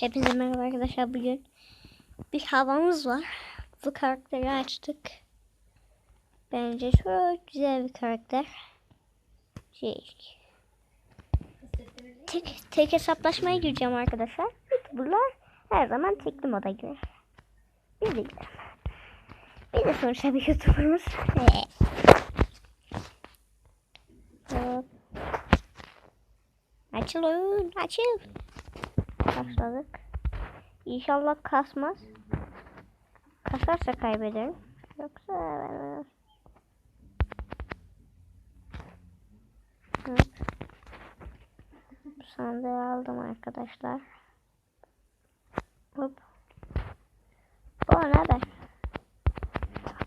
Hepinize merhaba arkadaşlar. Bugün bir havamız var. Bu karakteri açtık. Bence çok güzel bir karakter. Şey. Tek, tek hesaplaşmaya gireceğim arkadaşlar. Youtuberlar her zaman tekli moda girer. Biz de girelim. Biz de sonuçta bir Youtuber'ımız. Hop. Açıl açıl. Başladık. İnşallah kasmaz. Kasarsa kaybederim. Yoksa Evet. Bu sandığı aldım arkadaşlar. Hop. O ne haber?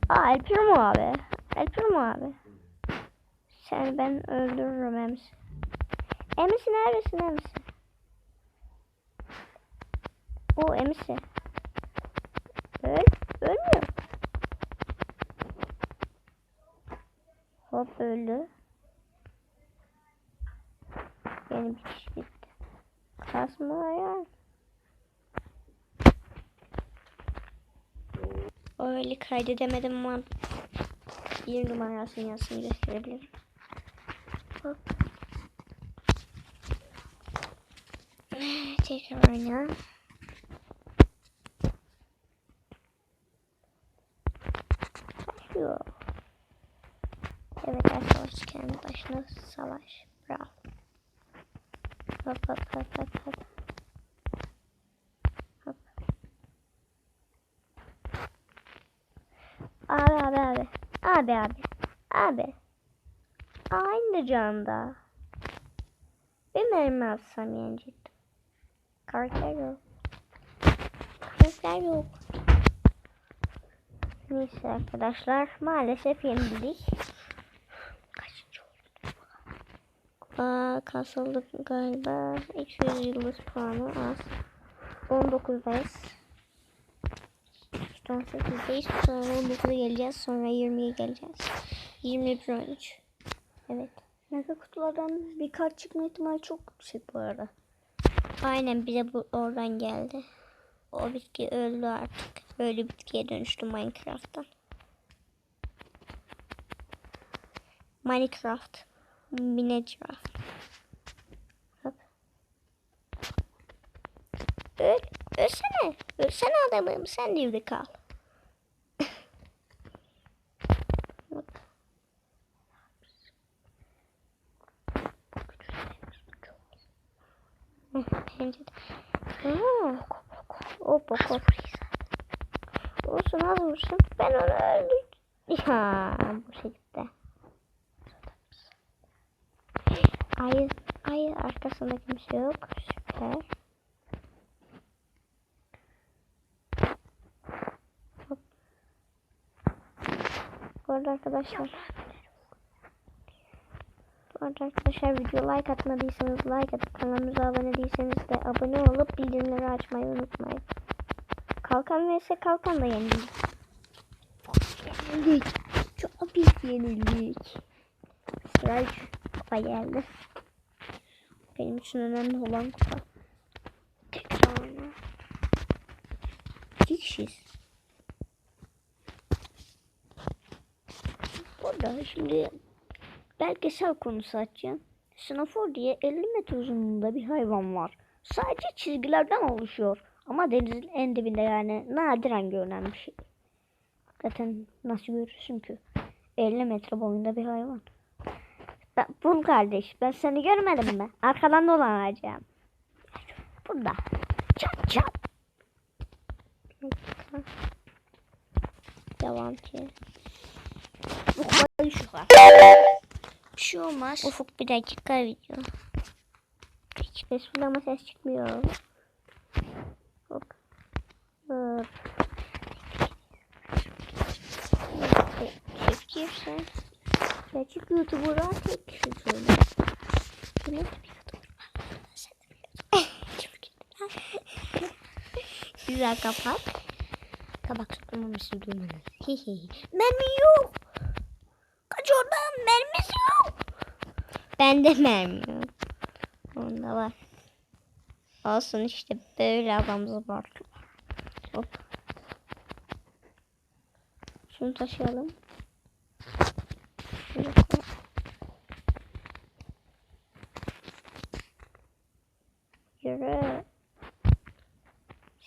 Aa El Primo abi. El Primo abi. Sen ben öldürürüm Emsi. Emsi neredesin Emsi? O Emsi. Öl. Ölmüyor. Hop öldü. Yeni bir kişi gitti. Kasma ya. Öyle kaydedemedim ama bir numarasını yazsın gösterebilirim. Hop. Tekrar oyna. Yok. Evet arkadaşlar kendi başına savaş. Bravo. Hop hop hop hop hop. Hop. Abi abi abi. Abi abi. Abi. Aynı canda. Bir mermi atsam yenecektim. Karakter yok. Karakter yok. Neyse arkadaşlar maalesef yenildik. Kaçıncı oldu? Aa, kasıldık galiba. 200 yıldız puanı az. 19'dayız. 18'deyiz. Sonra 19'a geleceğiz. Sonra 20'ye geleceğiz. 21 13. Evet. Mega kutulardan bir kart çıkma ihtimali çok yüksek bu arada. Aynen bize bu oradan geldi. O bitki öldü artık. Ölü bitkiye dönüştü Minecraft'tan. Minecraft. Minecraft. Hop. Öl. Ölsene. Ölsene adamım. Sen de evde kal. Hop. Bence de. Aa, Hop hop hop. Olsun az vursun. Ben onu öldürdüm. Ya bu şekilde. Ay, ay arkasında kimse yok. Süper. Hop. Bu arada arkadaşlar. Bu arada arkadaşlar video like atmadıysanız like atıp kanalımıza abone değilseniz de abone olup bildirimleri açmayı unutmayın. Kalkan vs kalkan da yenildik. Yenildik. Çok büyük yenildik. Sıra kupa geldi. Benim için önemli olan kupa. Tekrar oyna. İki kişiyiz. Burada şimdi belgesel konusu açacağım. Sinafor diye 50 metre uzunluğunda bir hayvan var. Sadece çizgilerden oluşuyor. Ama denizin en dibinde yani nadiren görülen bir şey. Zaten nasıl görürsün ki? 50 metre boyunda bir hayvan. Ben, bul kardeş ben seni görmedim mi? Arkadan dolanacağım. Burada. Çat çat. Devam ki. Kupayı şu var. Bir şey olmaz. Ufuk bir dakika video. Hiç ses ama ses çıkmıyor. Hop. Hop. Çekirsen. Gerçek YouTuber'a tek kişi söyle. Kime? Güzel kapak. Kabak tutmamışsın duymanız. Mermi yok. Kaç oradan mermisi yok. Bende mermi yok. Onda var. Olsun işte böyle adamımız var. Hop. Şunu taşıyalım.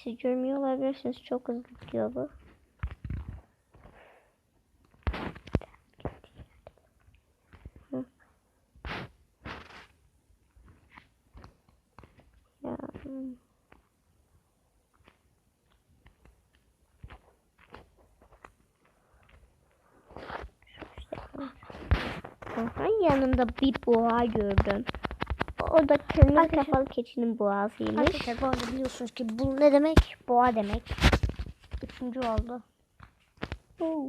Siz görmüyor olabilirsiniz. Çok hızlı gidiyor bu. Hmm. Aha, yanında bir boğa gördüm. O da kırmızı Arkadaşlar- kafalı keçinin boğazıymış. Arkadaşlar bu arada biliyorsunuz ki bu ne demek? Boğa demek. Üçüncü oldu. Oo.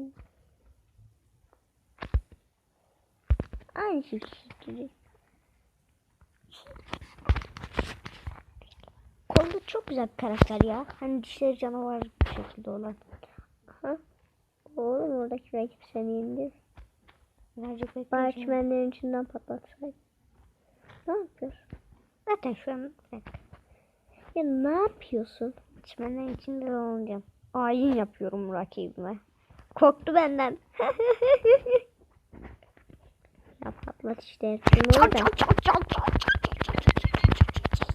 Aynı şekilde. Kolda çok güzel bir karakter ya. Hani dişleri canavar bir şekilde olan. Aha. Oğlum oradaki rakip seni indi. Çimenlerin içinden patlatsaydı. Ne yapıyorsun? Zaten şu an dakika. Ya ne yapıyorsun? Çimenlerin içinde olacağım. Ayin yapıyorum rakibime. Korktu benden. ya patlat işte. Şunu.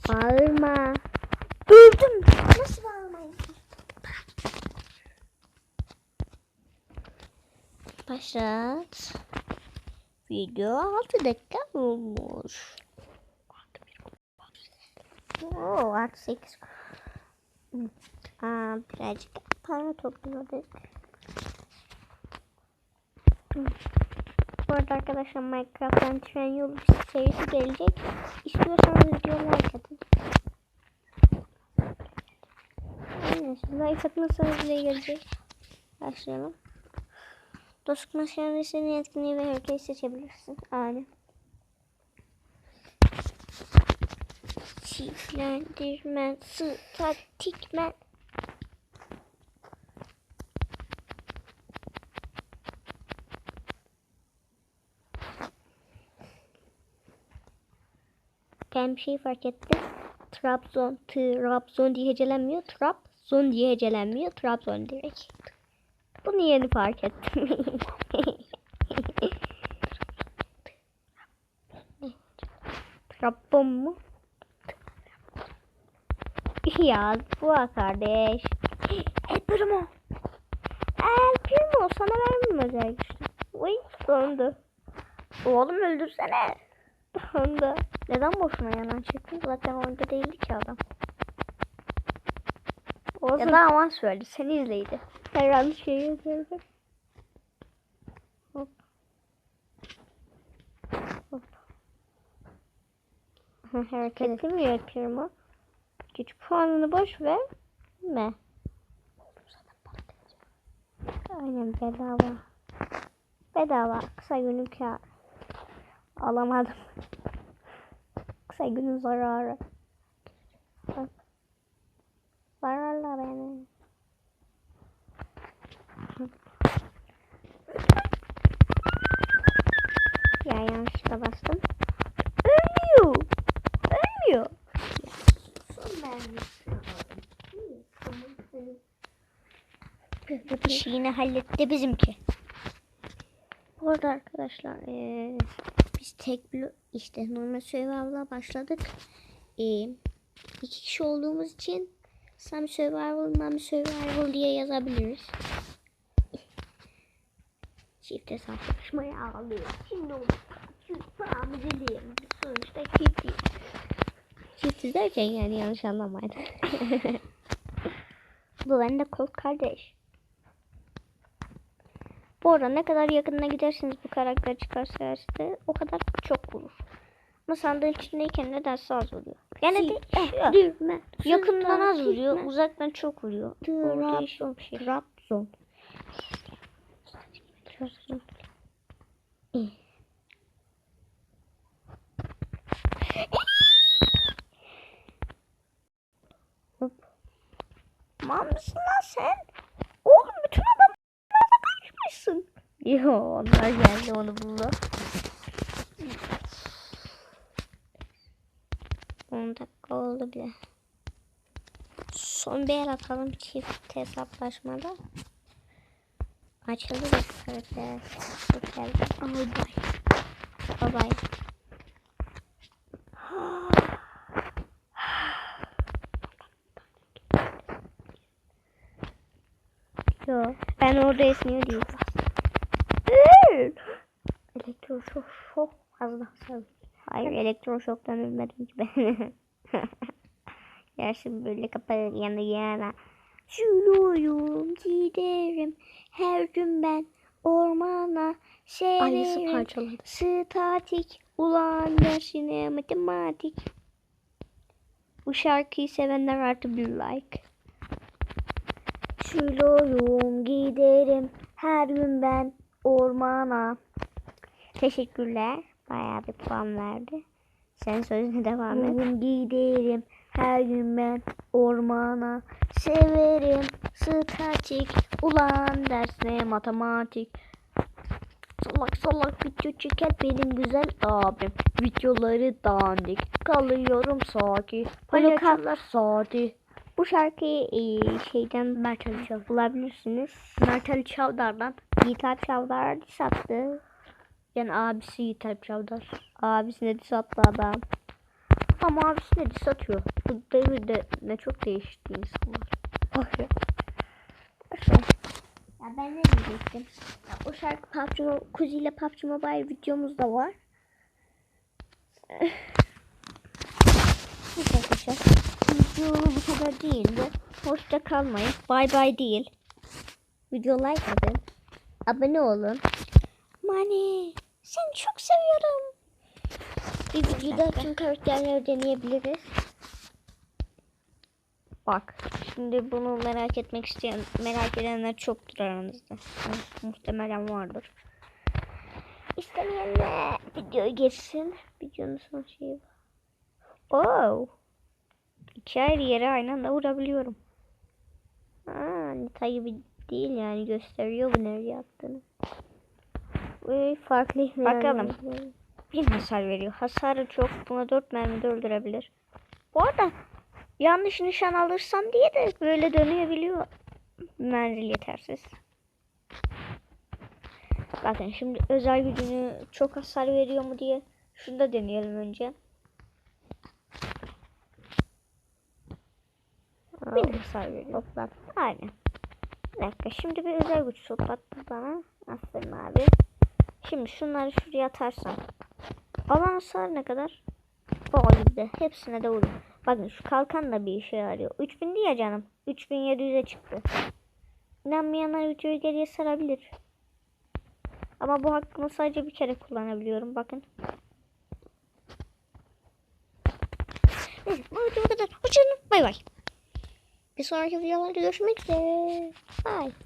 Bağırma. Öldüm. Nasıl bağlamayın? Başlat. Video 6 dakika olmuş. Oo, artı 8. Aa, birazcık para topladık. Bu arada arkadaşlar Minecraft'tan tren yolu serisi gelecek. İstiyorsanız videoya like atın. Siz like atmazsanız bile gelecek. Başlayalım. Dostluk maşanesinin etkinliği ve herkes seçebilirsin. Aynen. Çiftlendirmen, statikmen. Ben bir şey fark ettim. Trabzon, Trabzon diye hecelenmiyor. Trabzon diye hecelenmiyor. Trabzon direkt. Bunu yeni fark ettim. Trabzon mu? Ya bu kardeş. El Primo. El Primo sana vermem özel güçlü. Uy dondu. Oğlum öldürsene. Dondu. Neden boşuna yalan çektin? Zaten orada değildi ki adam. Olsun. Ya da avans verdi. Seni izleydi. Her an şey yazıyordu. Hop. Hop. Hareketli mi yapıyorum Güç puanını boş ver. Mi? Aynen bedava. Bedava. Kısa günün kâr. Alamadım. Kısa günün zararı. Bu işi yine halletti bizimki. Bu arada arkadaşlar eee, biz tek blo işte normal survival'a başladık. Eee, iki kişi olduğumuz için Sam survival, Mami survival diye yazabiliriz. Çift hesaplaşmaya ağlıyor. Şimdi onu Sam'i dileyelim. Sonuçta çift Çift derken yani yanlış anlamayın. Bu bende kol kardeş. Bu arada ne kadar yakınına giderseniz bu karakter çıkarsa size o kadar çok vurur. Ama sandığın içindeyken nedense az vuruyor. Yani de Dürme. yakından az vuruyor, uzaktan çok vuruyor. Şey. Trabzon. Trabzon. Mal mısın lan sen? Oğlum bütün adamlarla kaçmışsın. Yo onlar geldi onu buldu. 10 dakika oldu bile. Son bir el atalım çift hesaplaşmada. Açıldı da evet. Çok geldi. Ay bay. Bye bye. Yo, ben orada esniyor değilim. Elektroşok çok fazla hasar. Hayır elektroşoktan ölmedim ki ben. Gerçi böyle kapalı yanı yana. Şuluyum giderim her gün ben ormana severim. Statik ulan dersine matematik. Bu şarkıyı sevenler artı bir like. Giderim her gün ben ormana. Teşekkürler. Bayağı bir puan verdi. Sen sözüne devam et. Bugün giderim. Her gün ben ormana. Severim. Statik ulan dersine matematik. Salak salak video çeker benim güzel abim. Videoları dandik. Kalıyorum sakin. Paylaşırlar saati Bu şarkıyı şeyden Mert Ali bulabilirsiniz. Mert Ali Çavdar'dan Yiğit Alp Çavdar diss attı. yani abisi Yiğit Alp Çavdar Abisine diss attı adam. ama abisine diss atıyor bu devirde ne çok değişti insanlar Boşver. Boşver. Ya ben ne diyecektim? Ya o şarkı PUBG, Kuzi ile PUBG Mobile videomuz da var. Neyse arkadaşlar. Video bu kadar değildi. Hoşça kalmayın. Bay bay değil. Video like atın. Abone olun. Mani seni çok seviyorum. Bir videoda tüm karakterleri deneyebiliriz. Bak şimdi bunu merak etmek isteyen merak edenler çoktur aranızda. Mu- Muhtemelen vardır. İstemeyenler videoyu geçsin. Videonun son şeyi var. Oh. İki ayrı yere aynı anda vurabiliyorum. Aa, Nita gibi değil yani gösteriyor bu nereye attığını. Uy, farklı Bakalım. yerler. Bir hasar veriyor. Hasarı çok. Buna dört mermi de öldürebilir. Bu arada yanlış nişan alırsam diye de böyle dönebiliyor. Menzil yetersiz. Bakın şimdi özel gücünü çok hasar veriyor mu diye şunu da deneyelim önce. De hasar. Toplam. Aynen. Bir dakika şimdi bir özel güç toplattı bana. Aferin abi. Şimdi şunları şuraya atarsam. Alan hasar ne kadar? O. Hepsine de vurun. Bakın şu kalkan da bir işe yarıyor. 3000 diye canım. 3700'e çıktı. İnanmayanlar videoyu geriye sarabilir. Ama bu hakkımı sadece bir kere kullanabiliyorum. Bakın. Bu video kadar. Hoşçakalın. Bay bay. Bir sonraki videolarda görüşmek üzere. Bye.